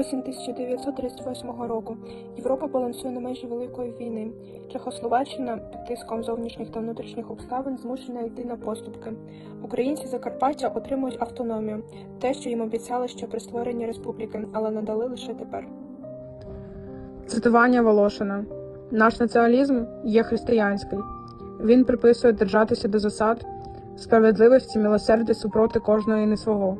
Осінь 1938 року. Європа балансує на межі Великої війни. Чехословаччина під тиском зовнішніх та внутрішніх обставин змушена йти на поступки. Українці Закарпаття отримують автономію, те, що їм обіцяли ще при створенні республіки, але надали лише тепер. Цитування Волошина. Наш націоналізм є християнський. Він приписує держатися до засад справедливості, милосердя супроти кожного і не свого.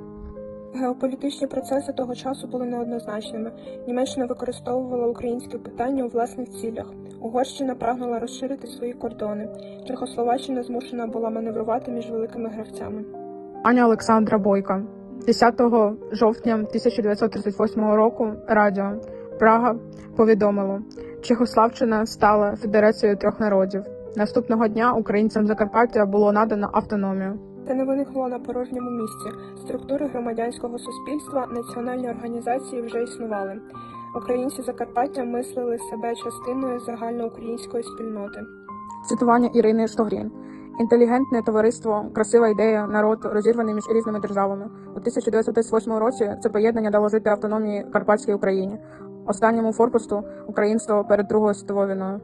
Геополітичні процеси того часу були неоднозначними. Німеччина використовувала українське питання у власних цілях. Угорщина прагнула розширити свої кордони. Чехословаччина змушена була маневрувати між великими гравцями. Аня Олександра Бойка. 10 жовтня 1938 року радіо Прага повідомило, Чехославщина стала федерацією трьох народів. Наступного дня українцям Закарпаття було надано автономію. Це не виникло на порожньому місці. Структури громадянського суспільства, національні організації вже існували. Українці Закарпаття мислили себе частиною загальноукраїнської спільноти. Цитування Ірини Штогрін. Інтелігентне товариство, красива ідея, народ розірваний між різними державами. У 1938 році це поєднання дало жити автономії Карпатській Україні, останньому форпосту українства перед Другою світовою війною.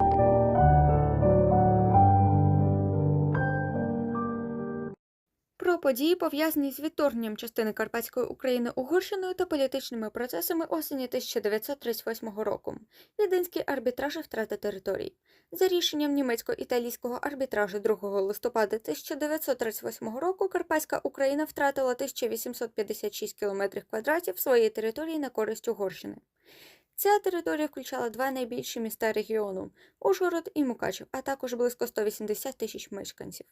Події, пов'язані з відторгненням частини Карпатської України Угорщиною та політичними процесами осені 1938 року. Віденський арбітраж і втрата територій. За рішенням німецько-італійського арбітражу 2 листопада 1938 року Карпатська Україна втратила 1856 км квадратів своєї території на користь Угорщини. Ця територія включала два найбільші міста регіону Ужгород і Мукачев, а також близько 180 тисяч мешканців.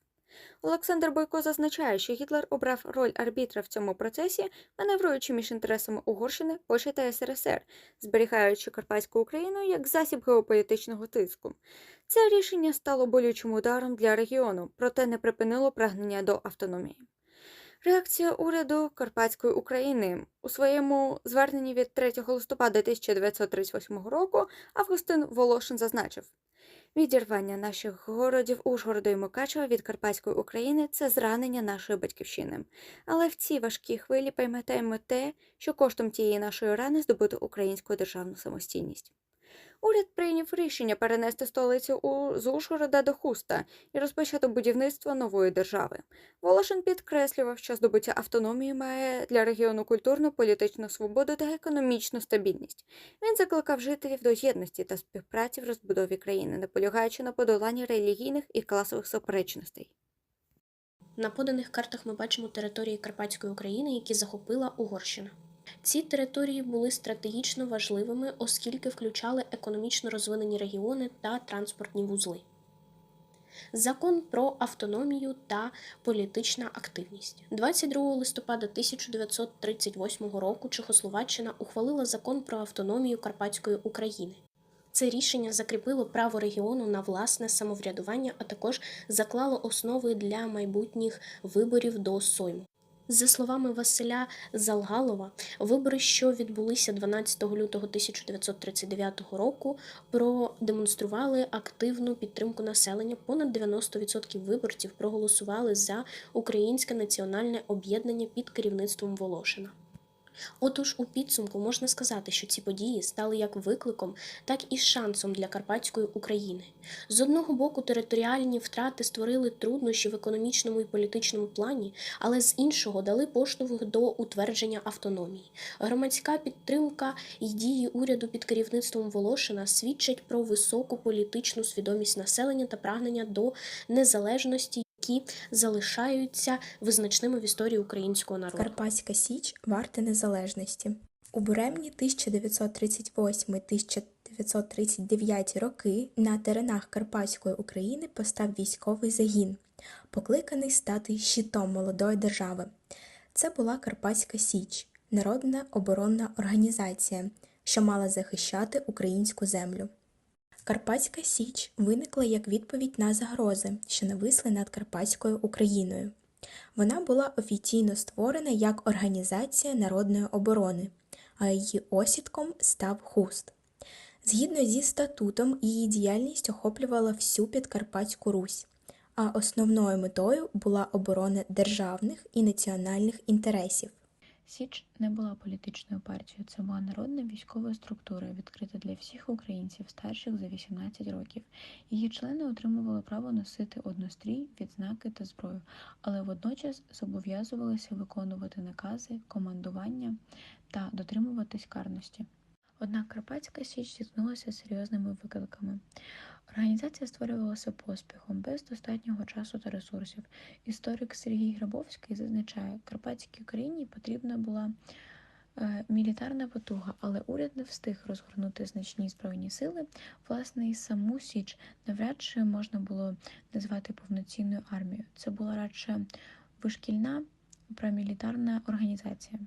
Олександр Бойко зазначає, що Гітлер обрав роль арбітра в цьому процесі, маневруючи між інтересами Угорщини, Польщі та СРСР, зберігаючи Карпатську Україну як засіб геополітичного тиску. Це рішення стало болючим ударом для регіону, проте не припинило прагнення до автономії. Реакція уряду Карпатської України у своєму зверненні від 3 листопада 1938 року Августин Волошин зазначив. Відірвання наших городів Ужгорода і Мукачева від Карпатської України це зранення нашої батьківщини. Але в цій важкій хвилі пам'ятаємо те, що коштом тієї нашої рани здобути українську державну самостійність. Уряд прийняв рішення перенести столицю у з Ужгорода до Хуста і розпочати будівництво нової держави. Волошин підкреслював, що здобуття автономії має для регіону культурну, політичну свободу та економічну стабільність. Він закликав жителів до єдності та співпраці в розбудові країни, наполягаючи на подоланні релігійних і класових суперечностей. На поданих картах ми бачимо території Карпатської України, які захопила Угорщина. Ці території були стратегічно важливими, оскільки включали економічно розвинені регіони та транспортні вузли. Закон про автономію та політична активність 22 листопада 1938 року Чехословаччина ухвалила закон про автономію Карпатської України. Це рішення закріпило право регіону на власне самоврядування, а також заклало основи для майбутніх виборів до Сойму. За словами Василя Залгалова, вибори, що відбулися 12 лютого 1939 року, продемонстрували активну підтримку населення. Понад 90% виборців проголосували за Українське національне об'єднання під керівництвом Волошина. Отож, у підсумку можна сказати, що ці події стали як викликом, так і шансом для Карпатської України. З одного боку, територіальні втрати створили труднощі в економічному і політичному плані, але з іншого дали поштовх до утвердження автономії. Громадська підтримка і дії уряду під керівництвом Волошина свідчать про високу політичну свідомість населення та прагнення до незалежності. Які залишаються визначними в історії українського народу. Карпатська Січ варта незалежності. У буремні 1938-1939 роки на теренах Карпатської України постав військовий загін, покликаний стати щитом молодої держави. Це була Карпатська Січ, народна оборонна організація, що мала захищати українську землю. Карпатська Січ виникла як відповідь на загрози, що нависли над Карпатською Україною. Вона була офіційно створена як Організація народної оборони, а її осідком став Хуст. Згідно зі статутом, її діяльність охоплювала всю Підкарпатську Русь, а основною метою була оборона державних і національних інтересів. Січ не була політичною партією, це була народна військова структура, відкрита для всіх українців старших за 18 років. Її члени отримували право носити однострій, відзнаки та зброю, але водночас зобов'язувалися виконувати накази, командування та дотримуватись карності. Однак Карпатська Січ зіткнулася з серйозними викликами. Організація створювалася поспіхом, без достатнього часу та ресурсів. Історик Сергій Грабовський зазначає, Карпатській Україні потрібна була е, мілітарна потуга, але уряд не встиг розгорнути значні збройні сили. Власне, і саму Січ навряд чи можна було назвати повноцінною армією. Це була радше вишкільна прамілітарна організація.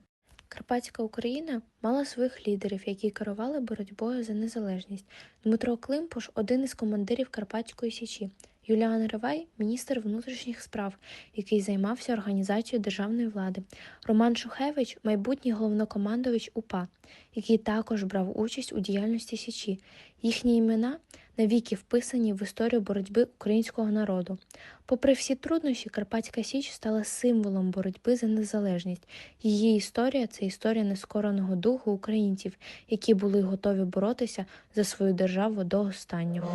Карпатська Україна мала своїх лідерів, які керували боротьбою за незалежність. Дмитро Климпуш один із командирів Карпатської січі. Юліан Ривай міністр внутрішніх справ, який займався організацією державної влади. Роман Шухевич майбутній головнокомандувач УПА, який також брав участь у діяльності Січі. Їхні імена навіки вписані в історію боротьби українського народу. Попри всі труднощі, Карпатська Січ стала символом боротьби за незалежність. Її історія це історія нескореного духу українців, які були готові боротися за свою державу до останнього.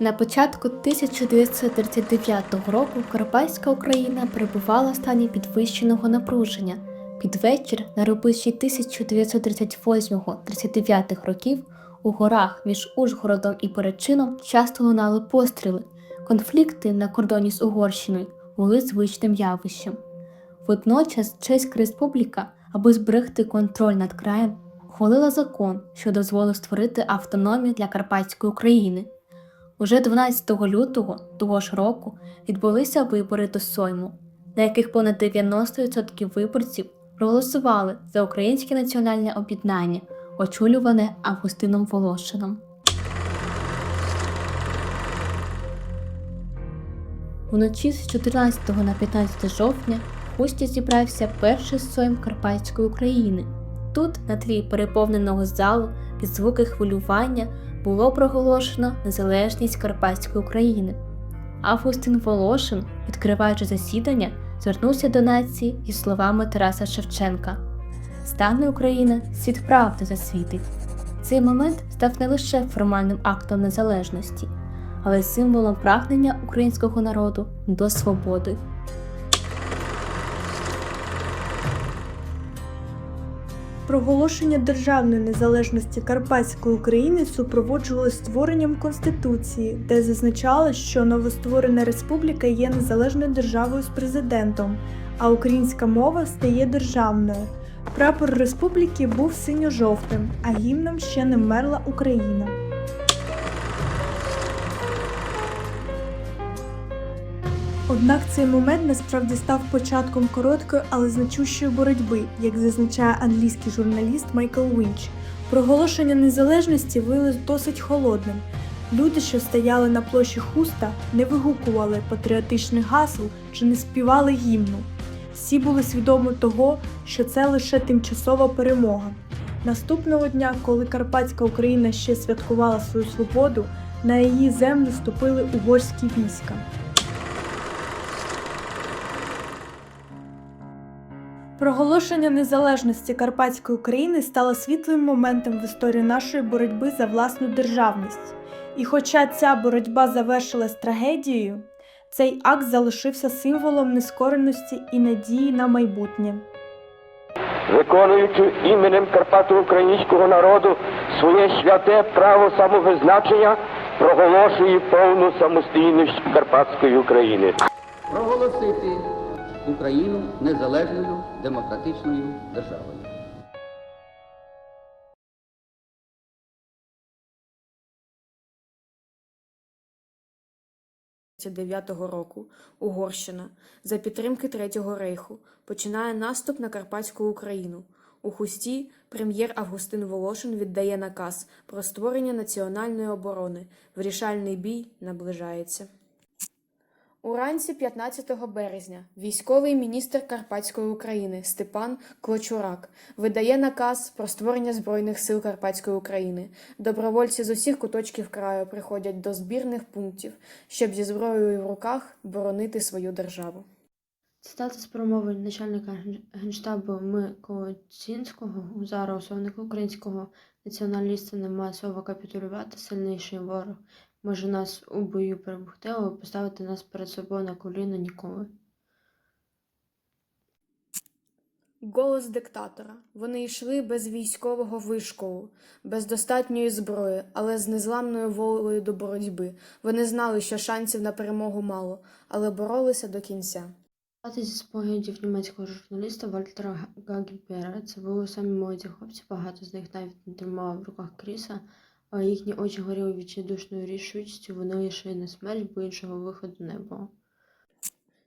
На початку 1939 року Карпатська Україна перебувала в стані підвищеного напруження. Під вечір, на рубежі 1938-39 років, у горах між Ужгородом і Перечином часто лунали постріли. Конфлікти на кордоні з Угорщиною були звичним явищем. Водночас Чеська Республіка, аби зберегти контроль над краєм, ухвалила закон, що дозволив створити автономію для Карпатської України. Уже 12 лютого того ж року відбулися вибори до Сойму, на яких понад 90% виборців проголосували за українське національне об'єднання, очолюване Августином Волошином. Вночі з 14 на 15 жовтня Хусті зібрався перший сойм Карпатської України. Тут, на тлі переповненого залу, під звуки хвилювання, було проголошено незалежність Карпатської України. Августин Волошин, відкриваючи засідання, звернувся до нації із словами Тараса Шевченка: Стане Україна, світ правди засвітить. Цей момент став не лише формальним актом незалежності, але символом прагнення українського народу до свободи. Проголошення державної незалежності Карпатської України супроводжувалось створенням Конституції, де зазначалось, що новостворена республіка є незалежною державою з президентом, а українська мова стає державною. Прапор республіки був синьо-жовтим, а гімном ще не вмерла Україна. Однак цей момент насправді став початком короткої, але значущої боротьби, як зазначає англійський журналіст Майкл Вінч. Проголошення незалежності виявилось досить холодним. Люди, що стояли на площі хуста, не вигукували патріотичних гасел чи не співали гімну. Всі були свідомі того, що це лише тимчасова перемога. Наступного дня, коли Карпатська Україна ще святкувала свою свободу, на її землю ступили угорські війська. Проголошення незалежності Карпатської України стало світлим моментом в історії нашої боротьби за власну державність. І хоча ця боротьба завершилась трагедією, цей акт залишився символом нескореності і надії на майбутнє. виконуючи іменем Карпато-українського народу своє святе право самовизначення, проголошує повну самостійність Карпатської України. проголосити Україну незалежною демократичною державою. року Угорщина за підтримки Третього рейху починає наступ на Карпатську Україну. У хусті прем'єр Августин Волошин віддає наказ про створення національної оборони. Вирішальний бій наближається. Уранці 15 березня військовий міністр Карпатської України Степан Клочурак видає наказ про створення Збройних сил Карпатської України. Добровольці з усіх куточків краю приходять до збірних пунктів, щоб зі зброєю в руках боронити свою державу. Цитата з промови начальника Генштабу Миколи Цінського зараз українського націоналіста не масово капітулювати сильніший ворог може нас у бою перемогти, але поставити нас перед собою на коліна ніколи. Голос диктатора. Вони йшли без військового вишколу, без достатньої зброї, але з незламною волею до боротьби. Вони знали, що шансів на перемогу мало, але боролися до кінця. Зі спогадів німецького журналіста Вальтера Гагібера. Це були самі молоді хлопці, багато з них навіть не тримали в руках кріса, їхні очі горіли відчайдушною рішучістю, вони йшли на смерть, бо іншого виходу не було.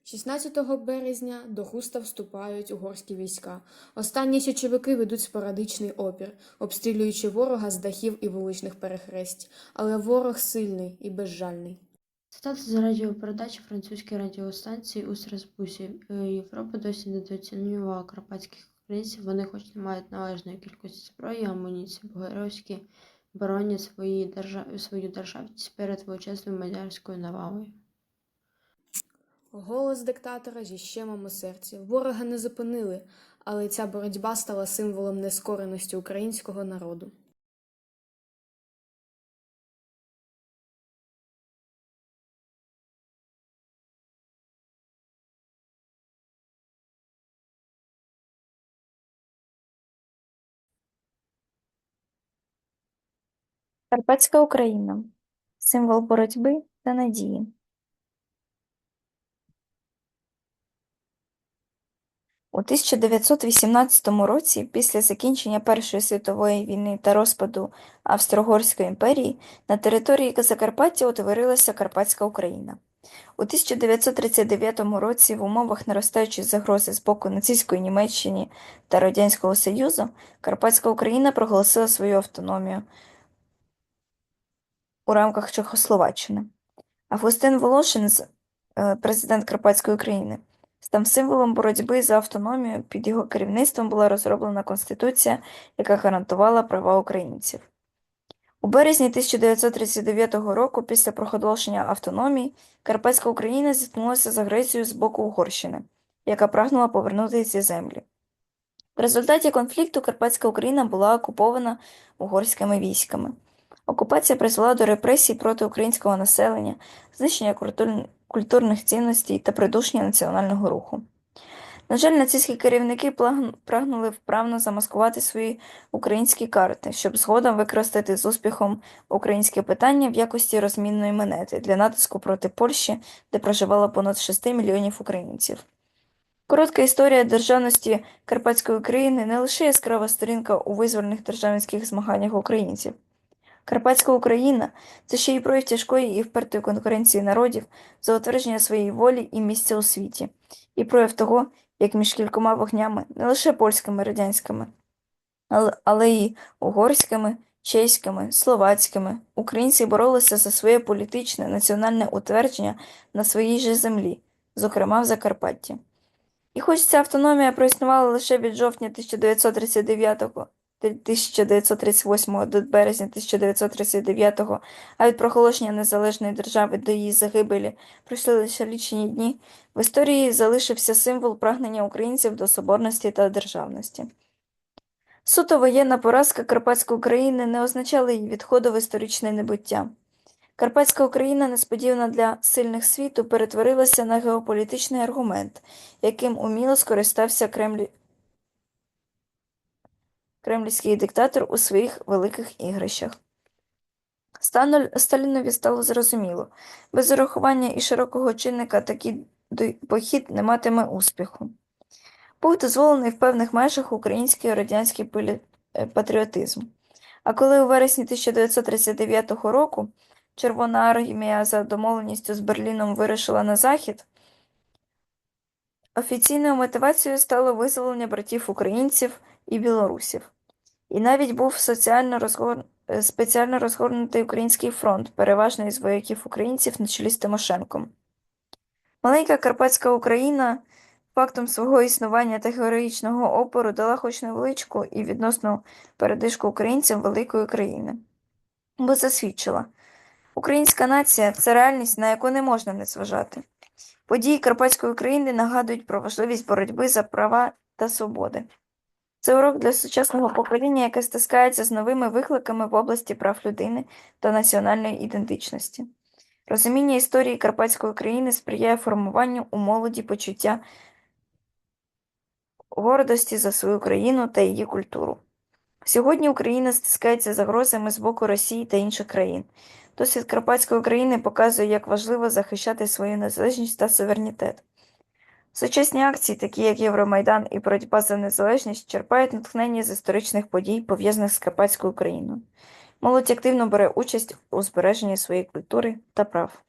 16 березня до Хуста вступають угорські війська. Останні січовики ведуть спорадичний опір, обстрілюючи ворога з дахів і вуличних перехресть. Але ворог сильний і безжальний. Цитата з радіопередачі французької радіостанції у Страсбусі. Е, Європа досі недооцінювала карпатських українців. Вони, хоч не мають належної кількості зброї амуніції, бо боронять свої держав... свою державність перед величезною мадярською навалою. Голос диктатора зі щемом у серці. Ворога не зупинили, але ця боротьба стала символом нескореності українського народу. Карпатська Україна символ боротьби та надії. У 1918 році, після закінчення Першої світової війни та розпаду Австро-Угорської імперії, на території Закарпаття утворилася Карпатська Україна. У 1939 році в умовах наростаючої загрози з боку нацистської Німеччини та Радянського Союзу Карпатська Україна проголосила свою автономію у рамках Чехословаччини. Августин Волошин, е, президент Карпатської України, став символом боротьби за автономію. Під його керівництвом була розроблена Конституція, яка гарантувала права українців. У березні 1939 року, після проголошення автономії, Карпатська Україна зіткнулася з агресією з боку Угорщини, яка прагнула повернути ці землі. В результаті конфлікту Карпатська Україна була окупована угорськими військами. Окупація призвела до репресій проти українського населення, знищення культурних цінностей та придушення національного руху. На жаль, нацистські керівники прагнули вправно замаскувати свої українські карти, щоб згодом використати з успіхом українське питання в якості розмінної монети для натиску проти Польщі, де проживало понад 6 мільйонів українців. Коротка історія державності Карпатської України не лише яскрава сторінка у визвольних державницьких змаганнях українців. Карпатська Україна це ще й прояв тяжкої і впертої конкуренції народів за утвердження своєї волі і місця у світі, і прояв того, як між кількома вогнями, не лише польськими, радянськими, але, й угорськими, чеськими, словацькими, українці боролися за своє політичне національне утвердження на своїй же землі, зокрема в Закарпатті. І хоч ця автономія проіснувала лише від жовтня 1939 1938 до березня 1939, а від проголошення незалежної держави до її загибелі пройшли лише лічені дні, в історії залишився символ прагнення українців до соборності та державності. Суто воєнна поразка Карпатської України не означала її відходу в історичне небуття. Карпатська Україна несподівано для сильних світу перетворилася на геополітичний аргумент, яким уміло скористався Кремль... кремлівський диктатор у своїх великих ігрищах. Сталінові стало зрозуміло, без урахування і широкого чинника такий похід не матиме успіху. Був дозволений в певних межах український і радянський е, патріотизм. А коли у вересні 1939 року Червона армія за домовленістю з Берліном вирушила на захід, офіційною мотивацією стало визволення братів українців і білорусів. І навіть був соціально розгор... е, спеціально розгорнутий український фронт, переважно із вояків українців на чолі з Тимошенком. Маленька Карпатська Україна фактом свого існування та героїчного опору дала хоч невеличку і відносну передишку українцям великої країни. Бо засвідчила, українська нація це реальність, на яку не можна не зважати. Події Карпатської України нагадують про важливість боротьби за права та свободи. Це урок для сучасного покоління, яке стискається з новими викликами в області прав людини та національної ідентичності. Розуміння історії Карпатської України сприяє формуванню у молоді почуття гордості за свою країну та її культуру. Сьогодні Україна стискається загрозами з боку Росії та інших країн. Досвід Карпатської України показує, як важливо захищати свою незалежність та суверенітет. Сучасні акції, такі як Євромайдан і боротьба за незалежність, черпають натхнення з історичних подій, пов'язаних з Карпатською Україною. Молодь активно бере участь у збереженні своєї культури та прав.